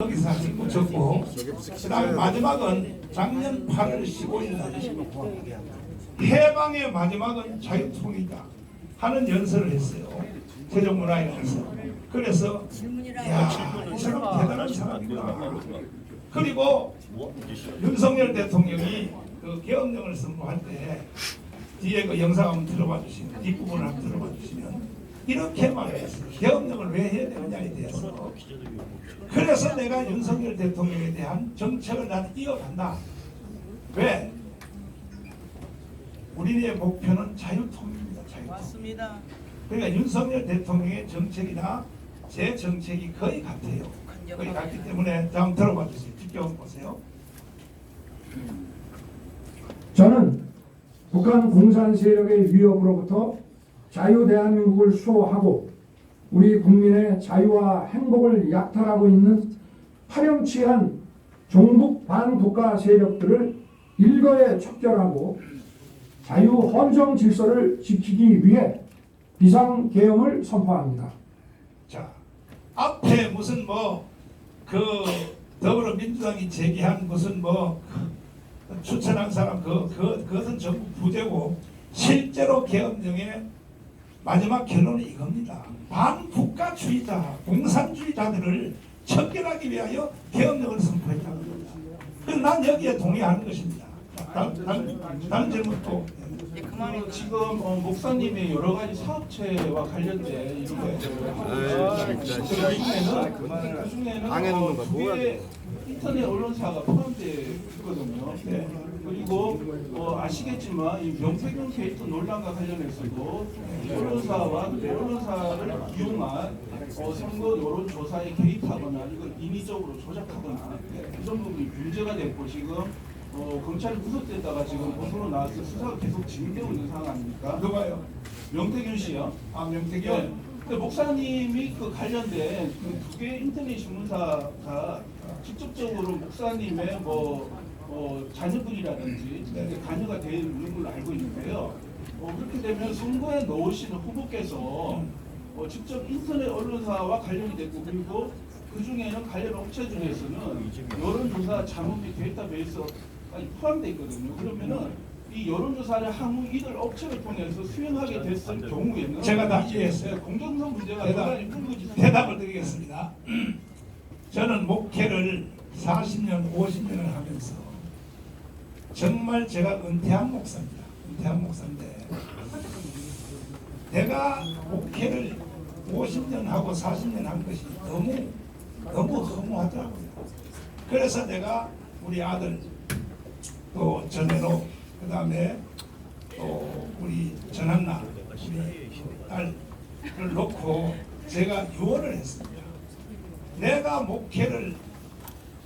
여기서 붙였고 그다음에 마지막은 작년 8월 15일 날 해방의 마지막은 자유통일이다 하는 연설을 했어요. 세종문화회관에서. 그래서 야이 사람 대단한 사람이구나. 그리고 윤석열 대통령이 그 계엄령을 선포할 때 뒤에 그 영상 한번 들어봐 주시면 뒷부분을 한번 들어봐 주시면 이렇게 말했어요. 계엄령을 왜 해야 되느냐에 대해서 그래서 내가 윤석열 대통령에 대한 정책을 나는 이어간다. 왜? 우리의 목표는 자유통일입니다. 자유통일. 맞습니다. 그러니까 윤석열 대통령의 정책이나 제 정책이 거의 같아요. 거의 같기 때문에 다음 들어봐 주세요. 뒷경 보세요. 저는 북한 공산 세력의 위협으로부터 자유 대한민국을 수호하고 우리 국민의 자유와 행복을 약탈하고 있는 파렴치한 종북 반국가 세력들을 일거에 척결하고 자유 헌정 질서를 지키기 위해 비상 계엄을 선포합니다. 자, 앞에 무슨 뭐 그 더불어민주당이 제기한 무슨 뭐그 추천한 사람 그, 그 그것은 전부 부재고 실제로 계엄령의 마지막 결론은 이겁니다. 반국가주의자, 공산주의자들을 척결하기 위하여 계엄령을 선포했다는 겁니다. 그래서 난 여기에 동의하는 것입니다. 다음 질문 또. 어, 지금 어, 목사님이 여러 가지 사업체와 관련된 이런 것들을 하고 있어요. 그 중에는 그 중에는 방해놓는 거 어, 인터넷 언론사가 포함되어 있거든요. 네. 그리고 어, 아시겠지만 이 명태균 게이트 논란과 관련해서도 이 언론사와 그 언론사를 이용한 어, 선거 여론 조사에 개입하거나 이걸 인위적으로 조작하거나 이런 부분이 문제가 됐고 지금 어, 검찰이 구속됐다가 지금 보도로 나와서 수사가 계속 진행되고 있는 상황 아닙니까? 누가요? 명태균 씨요. 아, 명태균. 네. 근데 목사님이 그 관련된 그 두 개의 인터넷 신문사가 직접적으로 목사님의 뭐 어, 자녀분이라든지 이렇게 관여가 되어 있는 걸로 알고 있는데요. 어, 그렇게 되면 선거에 넣으시는 후보께서 어, 직접 인터넷 언론사와 관련이 됐고 그리고 그 중에는 관련 업체 중에서는 여론조사 자문 및 데이터베이스까지 포함되어 있거든요. 그러면은 이 여론조사를 향후 이들 업체를 통해서 수행하게 됐을 경우에는 제가 다 이해했어요. 네, 공정성 문제가 대단히 불거지죠. 대답을 드리겠습니다. 저는 목회를 40년, 50년을 하면서 정말 제가 은퇴한 목사입니다. 은퇴한 목사인데 내가 목회를 50년 하고 40년 한 것이 너무 너무 허무하더라고요. 그래서 내가 우리 아들 또 전해로 그 다음에 또 우리 전한나 우리 딸을 놓고 제가 유언을 했습니다. 내가 목회를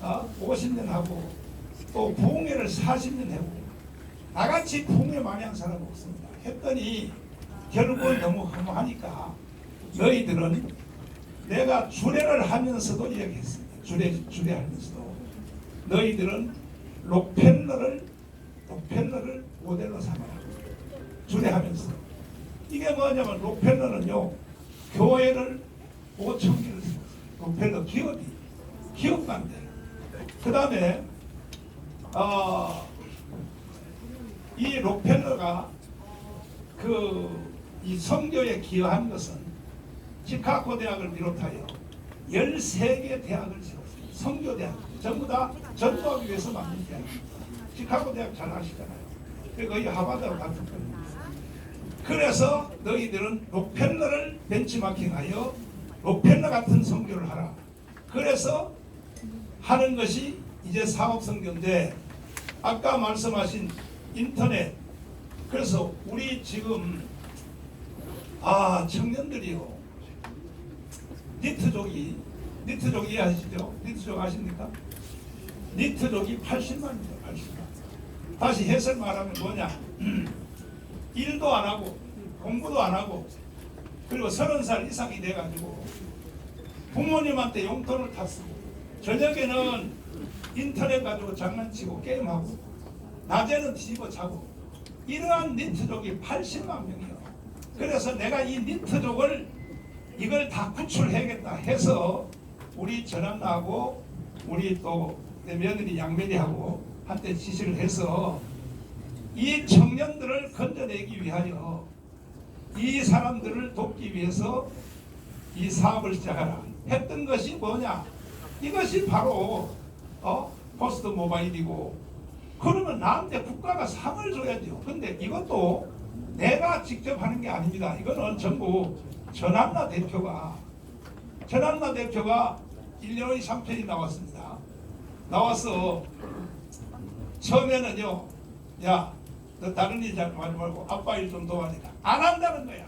어, 50년 하고 또 부흥회를 40년 해보고 나같이 부흥회 많이 한 사람 없습니다. 했더니 결국은 너무 허무하니까 너희들은 내가 주례를 하면서도 이야기했습니다. 주례 주례하면서도 너희들은 록펠러를 록펠러를 모델로 삼아라. 주례하면서 이게 뭐냐면 록펠러는요 교회를 5천 개를 세웠어요. 록펠러 기업이 기업 관대. 그 다음에 어, 이 록펠러가 그 이 성교에 기여한 것은 시카고 대학을 비롯하여 13개 대학을 세웠어요. 성교 대학 전부 다 전도하기 위해서 만든 대학. 시카고 대학 잘 아시잖아요. 그 거의 하버드하고 같은 겁니다. 그래서 너희들은 록펠러를 벤치마킹하여 록펠러 같은 성교를 하라. 그래서 하는 것이 이제 사업 성교인데 아까 말씀하신 인터넷 그래서 우리 지금 아 청년들이요 니트족이 니트족 이해하시죠? 니트족 아십니까? 니트족이 80만입니다. 80만. 다시 해설 말하면 뭐냐? 일도 안 하고 공부도 안 하고 그리고 서른 살 이상이 돼가지고 부모님한테 용돈을 다 쓰고 저녁에는 인터넷 가지고 장난치고 게임하고 낮에는 뒤집어 자고 이러한 니트족이 80만 명이요. 그래서 내가 이 니트족을 이걸 다 구출해야겠다 해서 우리 전한나하고 우리 또 내 며느리 양면이하고 한때 지시를 해서 이 청년들을 건져내기 위하여 이 사람들을 돕기 위해서 이 사업을 시작하라 했던 것이 뭐냐 이것이 바로 어? 포스트 모바일이고. 그러면 나한테 국가가 상을 줘야죠 근데 이것도 내가 직접 하는 게 아닙니다. 이거는 전부 전한나 대표가 전한나 대표가 1년의 3편이 나왔습니다. 나와서 처음에는요 야 너 다른 일 잘 하지 말고 아빠 일 좀 도와내라. 안 한다는 거야.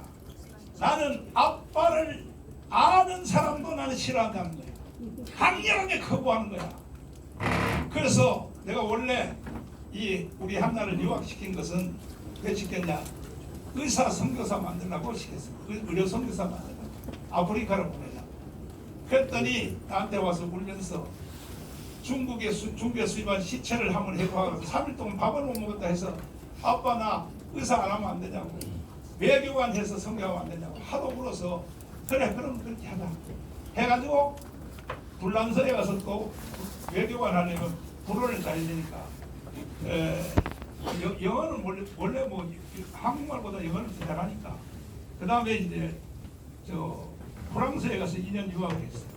나는 아빠를 아는 사람도 나는 싫어한다는 거야. 강렬하게 거부하는 거야 그래서 내가 원래 이 우리 한나를 유학시킨 것은 왜 시켰냐? 의사 선교사 만들라고 의- 의료 선교사 만들라고. 아프리카를 보내자. 그랬더니 나한테 와서 울면서 중국에 수, 중국에 수입한 시체를 한번 해봐 3일 동안 밥을 못 먹었다 해서 아빠 나 의사 안 하면 안 되냐고. 외교관 해서 성교하면 안 되냐고 하도 울어서 그래 그럼 그렇게 하자. 해가지고 불란서에 가서 또 외교관 하려면 불어를 되니까 에, 여- 영어는 원래, 원래 뭐 한국말보다 영어를 더 잘하니까 그 다음에 이제 저 프랑스에 가서 2년 유학을 했어요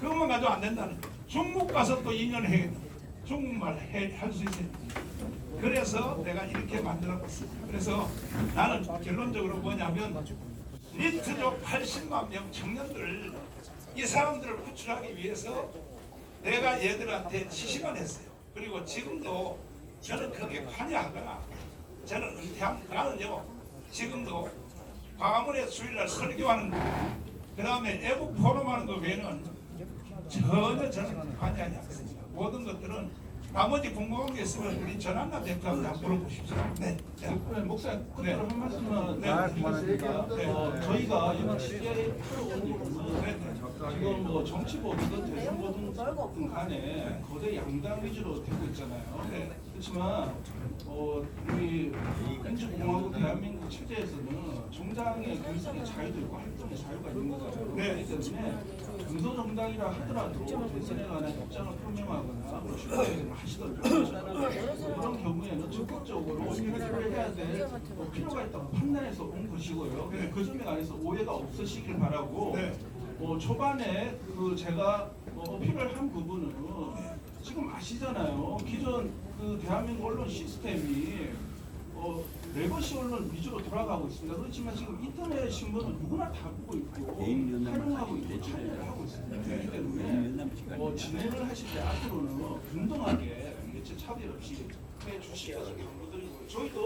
그것만 가지고 안 된다는 거예요. 중국 가서 또 2년 해야 돼. 중국말 할 수 있어야 돼. 그래서 내가 이렇게 만들어 봤습니다. 그래서 나는 결론적으로 뭐냐면 니트족 80만 명 청년들 이 사람들을 구출하기 위해서 내가 얘들한테 지시만 했어요. 그리고 지금도 저는 거기에 관여하거나 저는 은퇴한 나는요 지금도 광화문에 수요일날 설교하는 거, 그 다음에 애국 포럼하는 거 외에는 전혀 저는 관여하지 않습니다. 모든 것들은 나머지 궁금한 게 있으면 우리 전한나 대표한테 한번 물어보십시오. 네. 자, 네, 목사님 끝으로 네. 한 말씀만 네. 드리겠습니다. 네. 어, 저희가 이번 하러 온 이유는 네, 네. 지금 뭐 정치보든 대선보든 간에 거대 양당 위주로 되고 있잖아요. 네. 그렇지만 어, 우리 민주공화국 대한민국 체제에서는 정당의 결선의 자유도 있고 활동의 자유가 있는 거잖아요. 네. 그렇기 때문에 중도정당이라 하더라도 대선에 관한 입장을 표명하거나 뭐 출마를 하시더라도 그런 경우에는 적극적으로 해결을 해야 될 어, 필요가 있다고 판단해서 온 것이고요. 네. 그 점에 관해서 오해가 없으시길 바라고 네. 어, 초반에 그 제가 어, 어필을 한 부분은 지금 아시잖아요. 기존 그 대한민국 언론 시스템이 어, 레거시 언론 위주로 돌아가고 있습니다. 그렇지만 지금 인터넷 신문은 누구나 다 보고 있고 활용하고 있고 참여를 하고 있습니다. 그렇기 때문에 어, 진행을 하실 때 앞으로는 분동하게 매체 차별 없이 해 주시기 바라고 저희도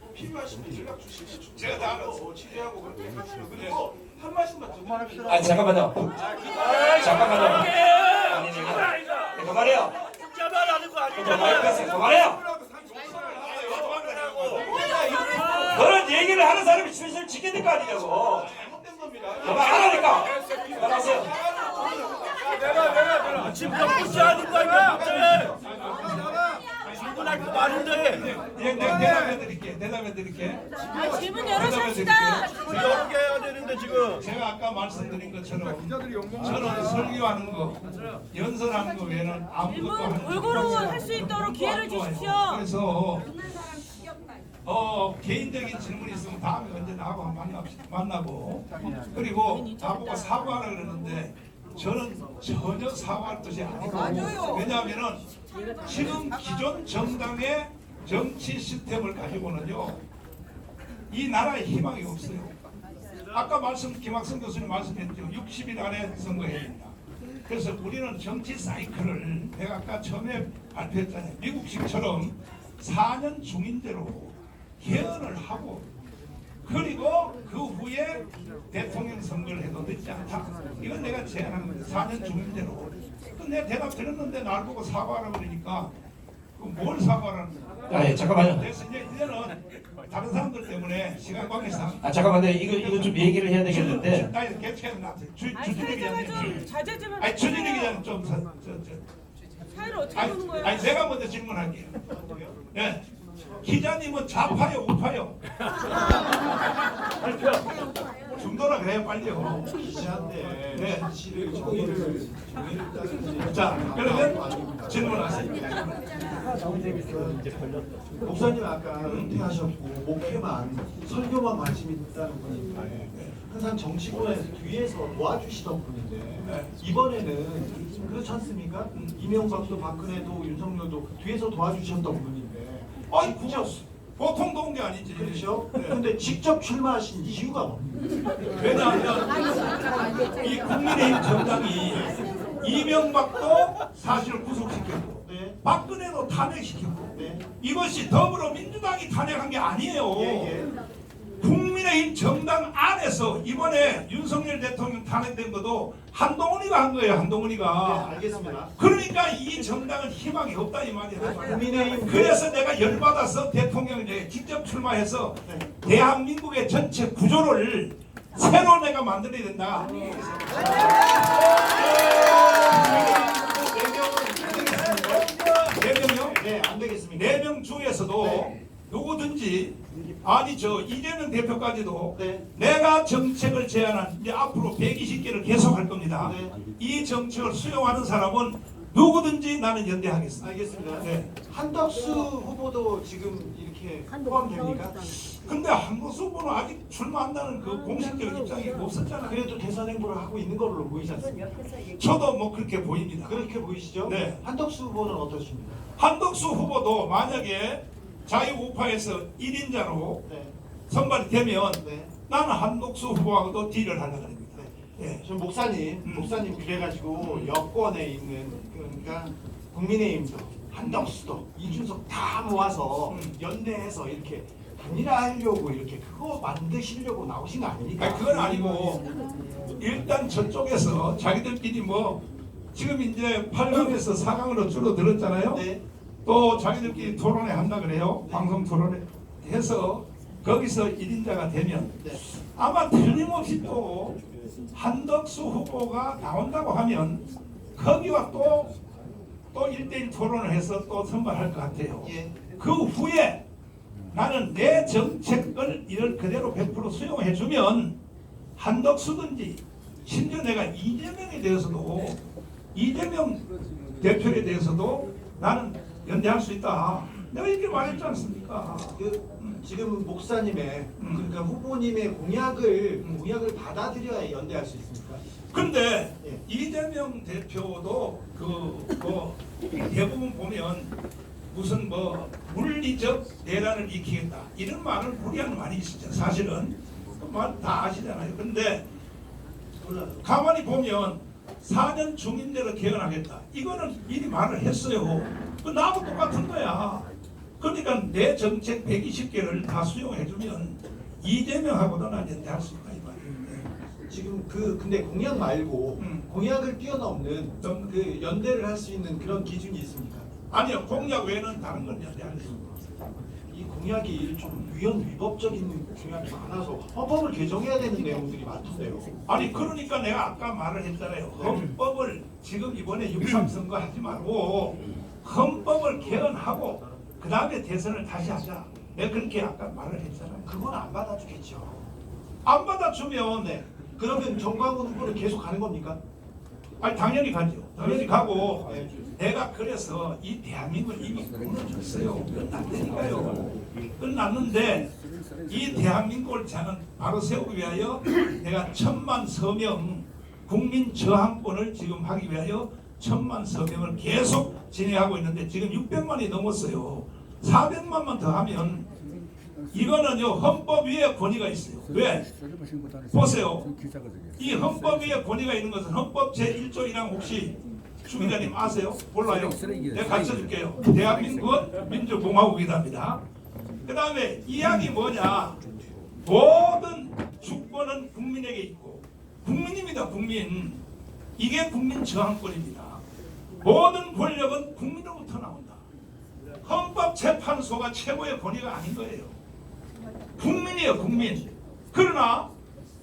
어, 필요하시면 연락 주시면 제가 다 알아서. 어, 취재하고 그렇게 하시면 그리고 한 말씀만 더 아 잠깐만요. 잠깐만요. 아니 내가 그만해요. 그만해요. 그만해요. 그런 얘기를 하는 사람이 진실 지켜야 될 거 아니냐고. 잘못된 겁니다. 그만하라니까. 그만하세요. 지금 붙지 않은 거 아니야, 갑자기! 질문할 거 많은데! 예, 내가 대답해 드릴게. 대답해 드릴게. 아, 질문 열어줍시다. 해야 되는데, 지금! 제가 아까 말씀드린 것처럼 저는 설교하는 거, 연설하는 거 외에는 아무것도 하는 질문 골고루 할 수 있도록 기회를 주십시오. 그래서 어 개인적인 질문 있으면 다음에 언제 나하고 만납시다. 만나고 그리고 나보고 사과하라 그러는데 저는 전혀 사과할 뜻이 아니고 왜냐하면은 지금 기존 정당의 정치 시스템을 가지고는요 이 나라에 희망이 없어요. 아까 말씀 김학성 교수님 말씀했죠. 60일 안에 선거해야 된다. 그래서 우리는 정치 사이클을 내가 아까 처음에 발표했잖아요. 미국식처럼 4년 중임제로 개헌을 하고 그리고 그 후에 대통령 선거를 해도 늦지 않다. 이건 내가 제안한 거예요. 4년 중임제로. 근데 대답 드렸는데 날 보고 사과하라 그러니까 그뭘 사과하라는 거야. 아 예, 잠깐만요. 그래서 이제 이제는 다른 사람들 때문에 시간 관계상 아 잠깐만요. 이거 이거 좀 얘기를 해야 되겠는데. 나이 개최는 나한테 주 아니 주진이 기자님. 좀 자제 좀 아니 주진이 해주세요. 기자님 좀 사, 저, 저, 사회를 어떻게 보는 아니, 거예요? 아니 내가 먼저 질문할게요. 예. 기자님은 좌파요 우파요? 정도나 그래야 빨리요. 기시한데 네. 사실을. 자, 그러면 질문하세요. 목사님 아까 은퇴하셨고 목회만 설교만 관심 있다는 분인데 항상 정치권에서 뒤에서 도와주시던 분인데 네. 이번에는 그렇지 않습니까? 이명박도 박근혜도 윤석열도 뒤에서 도와주셨던 분인데 아이, 그거 보통 도운 게 아니지. 그렇죠? 네. 근데 직접 출마하신 이유가 뭡니까? 왜냐하면 이 국민의힘 정당이 이명박도 사실 구속시켰고 네. 박근혜도 탄핵시켰고 네. 이것이 더불어민주당이 탄핵한 게 아니에요. 예, 예. 국민의힘 정당 안에서 이번에 윤석열 대통령 탄핵된 것도 한동훈이가 한 거예요. 네, 한동훈이가. 알겠습니다. 그러니까 이 정당은 희망이 없다 이 말이에요. 국민의힘 그래서 내가 열받아서 대통령에 직접 출마해서 네. 대한민국의 전체 구조를 새로 내가 만들어야 된다. 네 명요? 네, 안 되겠습니다. 네명 중에서도 네. 누구든지 아니 저 이재명 대표까지도 네. 내가 정책을 제안한 이제 앞으로 120개를 계속 할 겁니다. 네. 이 정책을 수용하는 사람은 누구든지 나는 연대하겠습니다. 알겠습니다. 네. 한덕수 후보도 지금 이렇게 포함됩니까? 근데 한국수 후보는 아직 출마한다는 그 공식적인 입장이 없었잖아요. 그래도 대선 행보를 하고 있는 걸로 보이지 않습니까? 저도 뭐 그렇게 보입니다. 그렇게 보이시죠? 네. 한덕수 후보는 어떠십니까? 한덕수 후보도 만약에 자유우파에서 1인자로 네. 선발이 되면 네. 나는 한덕수 후보하고도 딜을 하려고 합니다. 예. 저 목사님, 음. 목사님 그래가지고 여권에 있는 그러니까 국민의힘도 한덕수도 이준석 다 모아서 음. 연대해서 이렇게 단일화하려고 이렇게 그거 만드시려고 나오신 거 아닙니까? 아니, 그건 아니고 일단 저쪽에서 자기들끼리 뭐 지금 이제 8강에서 4강으로 줄어들었잖아요. 네. 또 자기들끼리 토론회 한다 그래요. 방송 토론회 해서 거기서 1인자가 되면 네. 아마 틀림없이 또 한덕수 후보가 나온다고 하면 거기와 또 또 1대1 토론을 해서 또 선발할 것 같아요. 예. 그 후에 나는 내 정책을 이를 그대로 100% 수용해주면 한덕수든지 심지어 내가 이재명에 대해서도 이재명 대표에 대해서도 나는 연대할 수 있다. 내가 이렇게 말했지 않습니까? 그 지금 목사님의 음. 그러니까 후보님의 공약을 공약을 받아들여야 연대할 수 있습니까? 근데 예. 이재명 대표도 그뭐 대부분 보면 무슨 뭐 물리적 내란을 일으키겠다 이런 말을 무리한 말이 있었죠. 사실은 말다 아시잖아요. 근데 가만히 보면 4년 중임제로 개헌하겠다. 이거는 미리 말을 했어요. 그 나하고 똑같은 거야. 그러니까 내 정책 120개를 다 수용해주면 이재명하고도 난 연대할 수 있다 이 말이에요. 지금 그 근데 공약 말고 음. 공약을 뛰어넘는 좀- 그 연대를 할 수 있는 그런 기준이 있습니까? 아니요 공약 외에는 다른 건 연대할 수 있습니다. 이 공약이 좀 위헌 위법적인 공약이 많아서 헌법을 개정해야 되는 내용들이 많던데요. 아니 그러니까 내가 아까 말을 했잖아요. 헌법을 지금 이번에 6.3 선거 하지 말고 헌법을 개헌하고 그 다음에 대선을 다시 하자. 내가 그렇게 아까 말을 했잖아요. 그건 안 받아주겠죠. 안 받아주면 네. 그러면 정광훈 후보는 계속 가는 겁니까? 아니 당연히 가죠. 당연히 가고 네. 내가 그래서 이 대한민국을 이미 무너졌어요. 끝났다니까요. 끝났는데 이 대한민국을 저는 바로 세우기 위하여 내가 천만 서명 국민 저항권을 지금 하기 위하여 천만 서명을 계속 진행하고 있는데 지금 600만이 넘었어요. 400만만 더 하면 이거는요 헌법 위에 권위가 있어요. 왜? 보세요. 이 헌법 위에 권위가 있는 것은 헌법 제1조 1항 혹시 주 기자님 아세요? 몰라요? 내가 가르쳐 줄게요. 대한민국은 민주공화국이답니다. 그 다음에 이 항이 뭐냐? 모든 주권은 국민에게 있고 국민입니다. 국민. 이게 국민 저항권입니다. 모든 권력은 국민으로부터 나온다. 헌법재판소가 최고의 권위가 아닌 거예요. 국민이에요, 국민. 그러나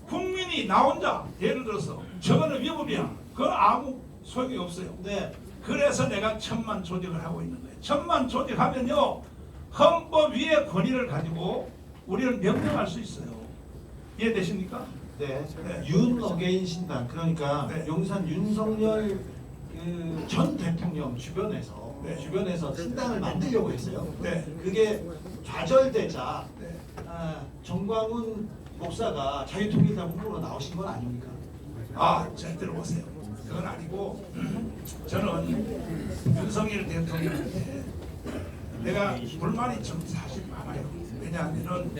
국민이 나 혼자 예를 들어서 저거는 위법이야. 그건 아무 소용이 없어요. 네. 그래서 내가 천만 조직을 하고 있는 거예요. 천만 조직하면요 헌법 위의 권위를 가지고 우리는 명령할 수 있어요. 이해되십니까? 네, 네. 윤 어게인 신당 그러니까 네. 용산 윤석열 그 전 대통령 주변에서 네. 주변에서 신당을 만들려고 했어요. 네. 그게 좌절되자 네. 아, 정광훈 목사가 자유통일당 후보로 나오신 건 아닙니까? 아, 잘 들어보세요. 그건 아니고 저는 윤석열 대통령한테 내가 불만이 좀 사실 많아요. 왜냐하면은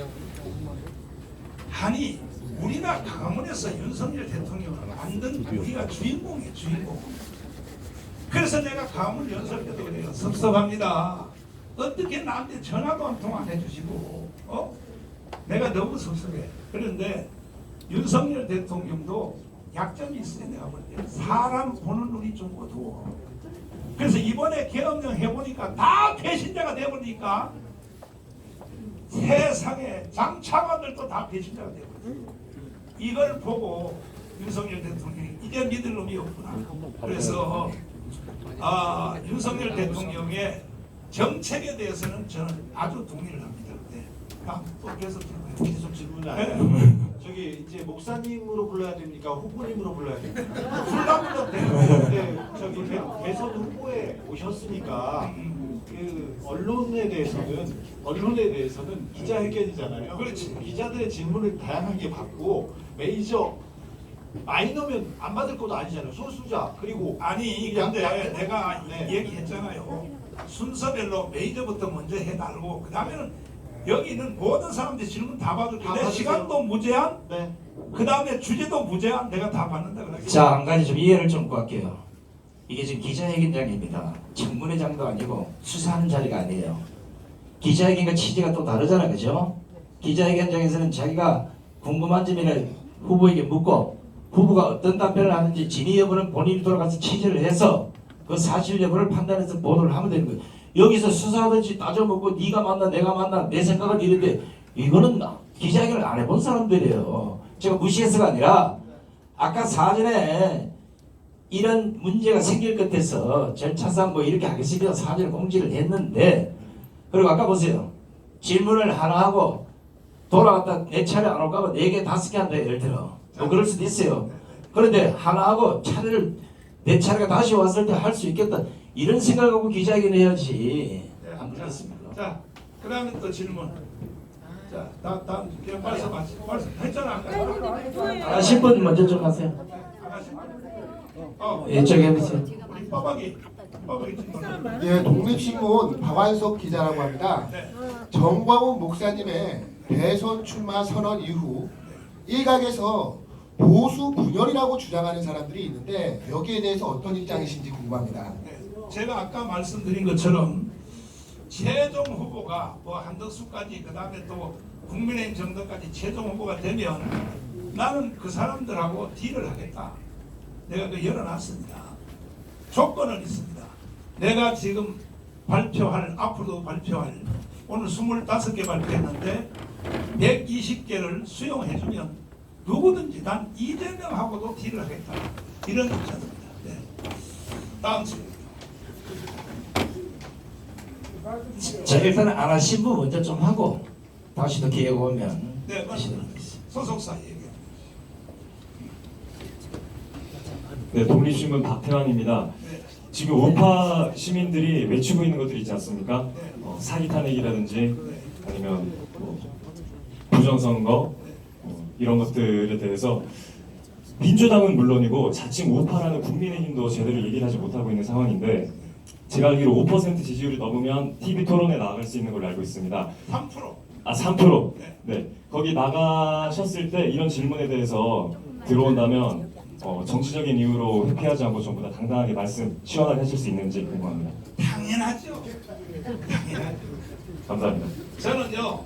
아니 우리가 강원에서 윤석열 대통령을 만든 우리가 주인공이에요, 주인공. 그래서 내가 강원 연설 때도 그래요. 섭섭합니다. 어떻게 나한테 전화도 한 통 안 해주시고, 어? 내가 너무 섭섭해. 그런데 윤석열 대통령도 약점이 있어요. 내가 볼 때. 사람 보는 눈이 좀 어두워. 그래서 이번에 계엄령 해보니까 다 배신자가 돼버리니까 세상에 장차관들도 다 배신자가 돼버렸어요. 이걸 보고 윤석열 대통령이 이제 믿을 놈이 없구나. 그래서 아, 윤석열 대통령의 정책에 대해서는 저는 아주 동의를 합니다. 네. 다음 또 계속 질문해 계속 질문이 네. 아니에요. 저기 이제 목사님으로 불러야 됩니까? 후보님으로 불러야 됩니까? 불가분도 돼요. 근데 저기 대- 대선 후보에 오셨으니까 그 언론에 대해서는 언론에 대해서는 기자회견이잖아요. 그렇지. 기자들의 질문을 다양하게 받고 메이저 마이너면 안 받을 것도 아니잖아요. 소수자 그리고 아니 양- 근데 양- 내가 네. 얘기했잖아요. 순서별로 메이저부터 먼저 해달고 그 다음에는 여기는 모든 사람들이 질문 다내 받으세요. 시간도 무제한, 네. 그 다음에 주제도 무제한 내가 다 받는다 그래. 자, 한 가지 좀 이해를 좀 구할게요. 이게 지금 기자회견장입니다. 청문회장도 아니고 수사하는 자리가 아니에요. 기자회견과 취지가 또 다르잖아, 그죠? 기자회견장에서는 자기가 궁금한 점이나 후보에게 묻고 후보가 어떤 답변을 하는지 진위 여부는 본인이 돌아가서 취재를 해서 그 사실 여부를 판단해서 보도를 하면 되는 거예요. 여기서 수사하듯이 따져먹고 네가 맞나 내가 맞나 내 생각은 이런데 이거는 나- 기자회견을 안 해본 사람들이에요. 제가 무시해서가 아니라 아까 사전에 이런 문제가 생길 것 같아서 절차상 뭐 이렇게 하겠습니다 사전에 공지를 했는데 그리고 아까 보세요 질문을 하나 하고 돌아갔다 내 차례 안 올까 봐네개 다섯 개 한다 예를 들어 뭐 그럴 수도 있어요 그런데 하나 하고 차례를 내 차례가 다시 왔을 때 할 수 있겠다 이런 생각하고 기자회견 해야지 네, 안 되겠습니다 자, 그 다음에 또 질문. 자, 다음 다음 그냥 말씀하시. 말씀 했잖아 아까. 하신 분 먼저 좀 하세요. 어, 이쪽에 해보세요 우리 빠박이, 빠박이 질문. 예, 독립신문 박완석 기자라고 합니다. 네. 정광훈 목사님의 대선 출마 선언 이후 일각에서 보수 분열이라고 주장하는 사람들이 있는데 여기에 대해서 어떤 입장이신지 궁금합니다. 네, 제가 아까 말씀드린 것처럼 최종 후보가 뭐 한덕수까지 그 다음에 또 국민의힘 정도까지 최종 후보가 되면 나는 그 사람들하고 딜을 하겠다. 내가 그 열어놨습니다. 조건은 있습니다. 내가 지금 발표할 앞으로도 발표할 오늘 25개 발표했는데 120개를 수용해주면 누구든지 난 이재명하고도 딜을 하겠다. 이런 입장입니다. 네. 다음 질문. 자 일단은 안 하신 분 먼저 좀 하고 다시 또 기회가 오면 네, 다시 맞습니다. 소속사 얘기. 네, 독립신문 박태환입니다. 네. 지금 우파 시민들이 외치고 있는 것들이 있지 않습니까? 네. 어, 사기 탄핵이라든지 네. 아니면 뭐 부정선거 어, 이런 것들에 대해서 민주당은 물론이고 자칭 우파라는 국민의힘도 제대로 얘기를 하지 못하고 있는 상황인데 제가 알기로 5% 지지율이 넘으면 TV 토론에 나갈 수 있는 걸로 알고 있습니다. 3%. 아, 3%. 네. 네. 거기 나가셨을 때 이런 질문에 대해서 들어온다면 어, 정치적인 이유로 회피하지 않고 전부 다 당당하게 말씀 시원하게 하실 수 있는지 궁금합니다. 당연하죠. 당연하죠. 감사합니다. 저는요,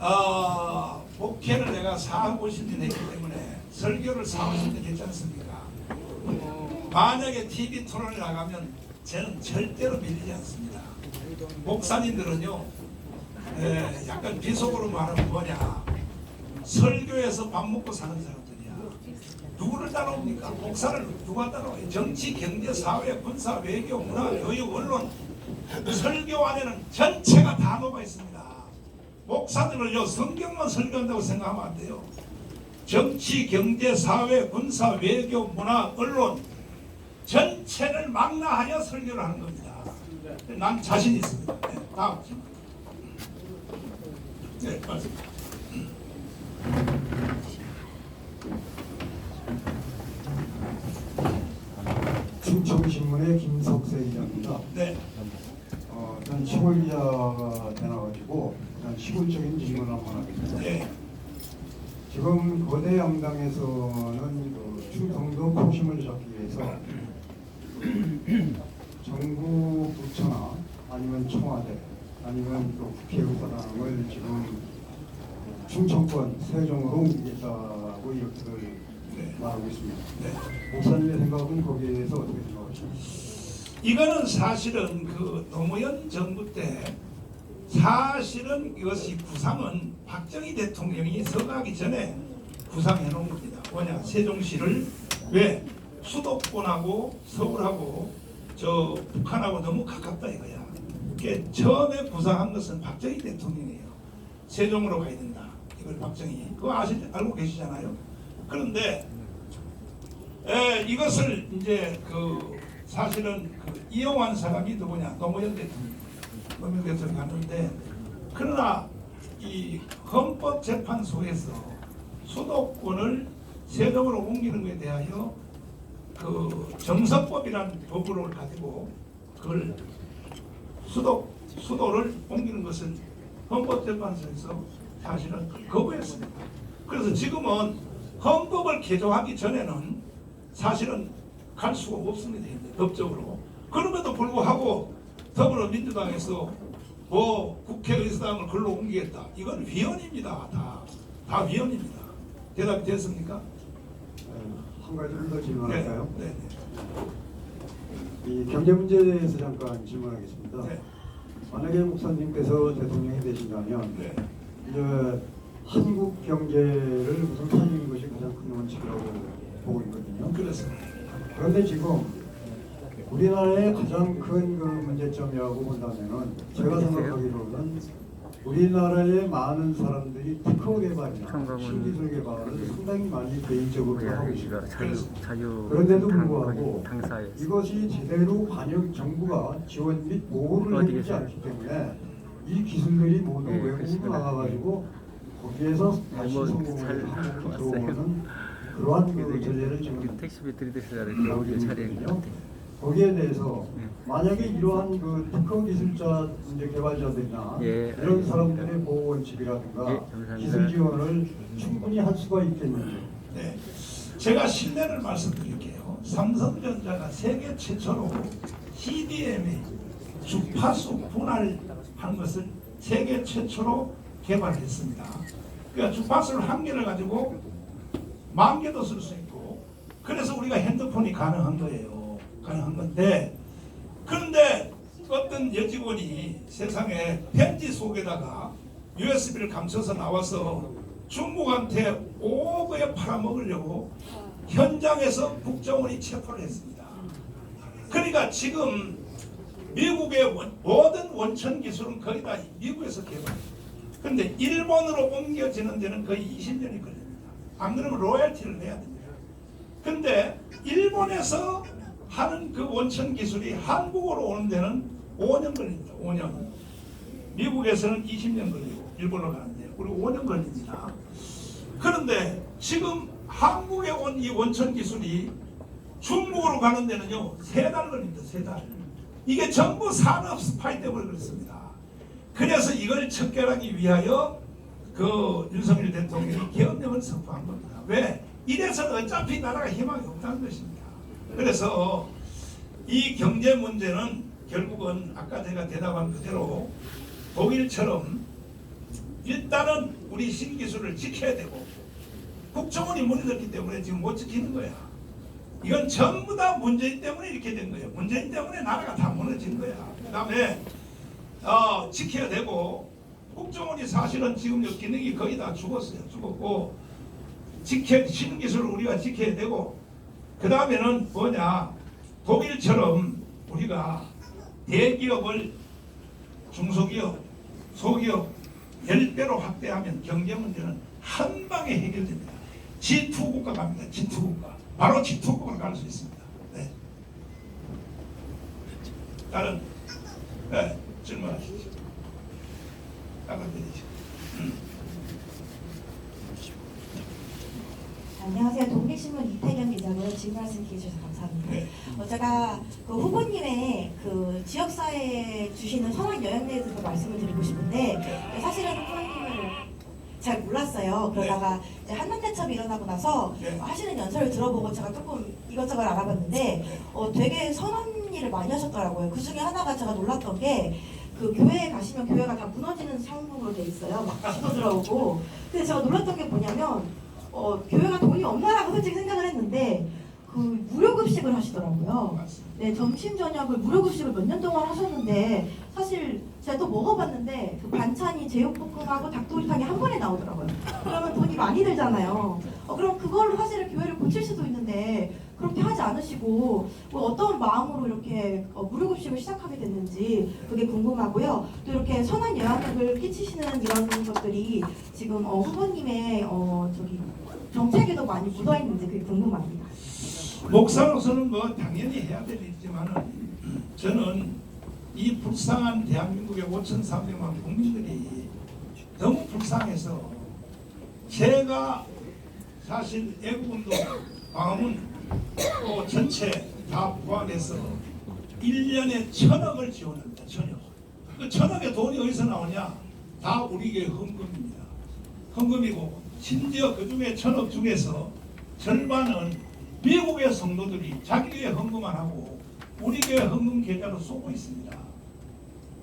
어, 목회를 내가 4, 50년 했기 때문에 설교를 4, 50년 했지 않습니까? 만약에 TV 토론에 나가면 저는 절대로 밀리지 않습니다. 목사님들은요, 에, 약간 비속어로 말하면 뭐냐. 설교에서 밥 먹고 사는 사람들이야. 누구를 따라옵니까? 목사를 누가 따라와요? 정치, 경제, 사회, 군사, 외교, 문화, 교육, 언론, 설교 안에는 전체가 다 녹아 있습니다. 목사들을요 성경만 설교한다고 생각하면 안 돼요. 정치, 경제, 사회, 군사, 외교, 문화, 언론 전체를 망라하여 설교를 하는 겁니다. 난 자신 있습니다. 네, 다음. 네, 말씀. 충청신문의 김석세 기자입니다. 네, 어, 전 시골 기자가 되나가지고 일단 시골적인 질문을 한번 하겠습니다. 네, 지금 거대 양당에서는 그 충청도 포심을 잡기 위해서 정부 부처나 아니면 청와대 아니면 또 국회의사당을 지금 충청권 세종으로 옮기겠다고 이렇게들 네. 말하고 있습니다. 네. 목사님의 생각은 거기에 대해서 어떻게 생각하십니까? 이거는 사실은 그 노무현 정부 때 사실은 이것이 구상은 박정희 대통령이 서가기 전에 구상해 놓은 겁니다. 뭐냐 세종시를 왜 수도권하고 서울하고 저 북한하고 너무 가깝다 이거야. 그게 처음에 구상한 것은 박정희 대통령이에요. 세종으로 가야 된다. 이걸 박정희 그거 아시 알고 계시잖아요. 그런데 에, 이것을 이제 그 사실은 그 이용한 사람이 누구냐 노무현 대통령 노무현 대통령 갔는데 그러나 이 헌법재판소에서 수도권을 세종으로 옮기는 것에 대하여 그 정서법이라는 법을 가지고 그걸 수도 수도를 옮기는 것은 헌법재판소에서 사실은 거부했습니다. 그래서 지금은 헌법을 개정하기 전에는 사실은 갈 수가 없습니다. 법적으로. 그럼에도 불구하고 더불어민주당에서 뭐 국회의사당을 글로 옮기겠다. 이건 위헌입니다. 다. 다 위헌입니다. 대답이 됐습니까? 어, 한 가지 더 질문할까요? 네. 네. 이 경제 문제에 대해서 잠깐 질문하겠습니다. 네. 만약에 목사님께서 대통령이 되신다면 네. 이제 한국 경제를 우선 살리는 것이 가장 큰 원칙이라고 보고 있거든요. 그렇습니다. 그런데 지금 우리나라의 가장 큰 그 문제점이라고 본다면은 제가 생각하기로는 우리나라의 많은 사람들이 특허 개발이나 신기술 개발을 상당히 많이 개인적으로 하고 있습니다. 자유 자유 그런데도 당- 불구하고 이것이 제대로 반영 정부가 지원 및 보호를 해주지? 않기 때문에 이 기술들이 모두 예, 외국으로. 나가가지고 거기에서 다시 뭐 성공을 잘 한국으로. 들어오는 그러한 그 전례를 지금 택시비 들이대시라는 하고 오디오 촬영 있거든요. 거기에 대해서 예. 만약에 이러한 그 특허 기술자 이제 개발자들이나 예, 이런. 사람들의 보호 원칙이라든가 예. 기술 지원을 충분히 할 수가 있겠는지 네. 제가 신뢰를 말씀드릴게요. 삼성전자가 세계 최초로 CDM의 주파수 분할한 것을 세계 최초로 개발했습니다. 그러니까 주파수를 한 개를 가지고 만 개도 쓸 수 있고 그래서 우리가 핸드폰이 가능한 거예요. 가능한 건데 그런데 어떤 여직원이 세상에 편지 속에다가 USB를 감춰서 나와서 중국한테 5억에 팔아먹으려고 현장에서 국정원이 체포를 했습니다. 그러니까 지금 미국의 원- 모든 원천 기술은 거의 다 미국에서 개발. 근데 일본으로 옮겨지는 데는 거의 20년이 걸립니다. 안 그러면 로열티를 내야 됩니다. 근데 일본에서 하는 그 원천 기술이 한국으로 오는 데는 5년 걸립니다. 5년. 미국에서는 20년 걸리고 일본으로 가는데 우리 5년 걸립니다. 그런데 지금 한국에 온 이 원천 기술이 중국으로 가는 데는요 세 달 걸립니다. 세 달. 이게 전부 산업 스파이 때문에 그렇습니다. 그래서 이걸 척결하기 위하여 그 윤석열 대통령이 계엄령을 선포한 겁니다. 왜? 이래서는 어차피 나라가 희망이 없다는 것입니다. 그래서 이 경제 문제는 결국은 아까 제가 대답한 그대로 독일처럼 일단은 우리 신기술을 지켜야 되고 국정원이 무너졌기 때문에 지금 못 지키는 거야. 이건 전부 다 문재인 때문에 이렇게 된 거예요. 문재인 때문에 나라가 다 무너진 거야. 그 다음에 어, 지켜야 되고 국정원이 사실은 지금 요 기능이 거의 다 죽었어요. 죽었고 지켜 신기술을 우리가 지켜야 되고 그 다음에는 뭐냐 독일처럼 우리가 대기업을 중소기업, 소기업 10배로 확대하면 경제 문제는 한 방에 해결됩니다. G2 국가 갑니다. G2 국가. 바로 G2 국가로 갈수 있습니다. 네. 다른 네, 질문하시죠. 아까 드리죠. 안녕하세요. 독립신문 이태경 기자고요. 질문 말씀 기해 주셔서 감사합니다. 네. 어, 제가 그 후보님의 그 지역사회에 주시는 선한 영향력에 대해서 말씀을 드리고 싶은데 사실은 후보님을 잘 몰랐어요. 그러다가 이제 한남대첩이 일어나고 나서 네. 하시는 연설을 들어보고 제가 조금 이것저것 알아봤는데 어, 되게 선한 일을 많이 하셨더라고요. 그 중에 하나가 제가 놀랐던 게 그 교회에 가시면 교회가 다 무너지는 상황으로 돼 있어요. 막 신호 들어오고. 근데 제가 놀랐던 게 뭐냐면 어, 교회가 돈이 없나라고 솔직히 생각을 했는데 그 무료 급식을 하시더라고요. 맞습니다. 네, 점심 저녁을 무료 급식을 몇 년 동안 하셨는데 사실 제가 또 먹어봤는데 그 반찬이 제육볶음하고 닭도리탕이 한 번에 나오더라고요. 그러면 돈이 많이 들잖아요. 어, 그럼 그걸로 사실은 교회를 고칠 수도 있는데 그렇게 하지 않으시고 뭐 어떤 마음으로 이렇게 어, 무료 급식을 시작하게 됐는지 그게 궁금하고요. 또 이렇게 선한 영향력을 끼치시는 이런 것들이 지금 어, 후보님의 어, 저기 정책에도 많이 묻어 있는지 그게 궁금합니다. 목사로서는 뭐 당연히 해야 될 일이지만은 저는 이 불쌍한 대한민국의 5,300만 국민들이 너무 불쌍해서 제가 사실 애국운동 광화문 또 전체 다 포함해서 1년에 천억을 지원합니다. 천억. 그 천억의 돈이 어디서 나오냐? 다 우리 교회 헌금입니다. 헌금이고 심지어 그 중에 천억 중에서 절반은 미국의 성도들이 자기 교회 헌금만 하고 우리 교회 헌금 계좌로 쏘고 있습니다.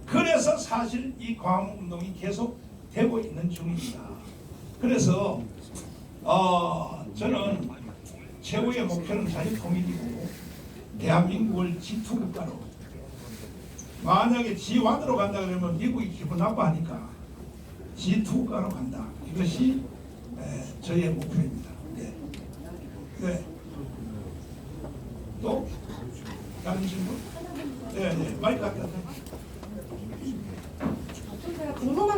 그래서 사실 이 광화문 운동이 계속 되고 있는 중입니다. 그래서 어, 저는 최고의 목표는 자유통일이고 대한민국을 G2 국가로 만약에 G1으로 간다 그러면 미국이 기분 나빠하니까 G2 국가로 간다. 이것이 에, 저의 목표입니다. 네. 네. 또 다른 질문? 네, 네. 마이크 갖다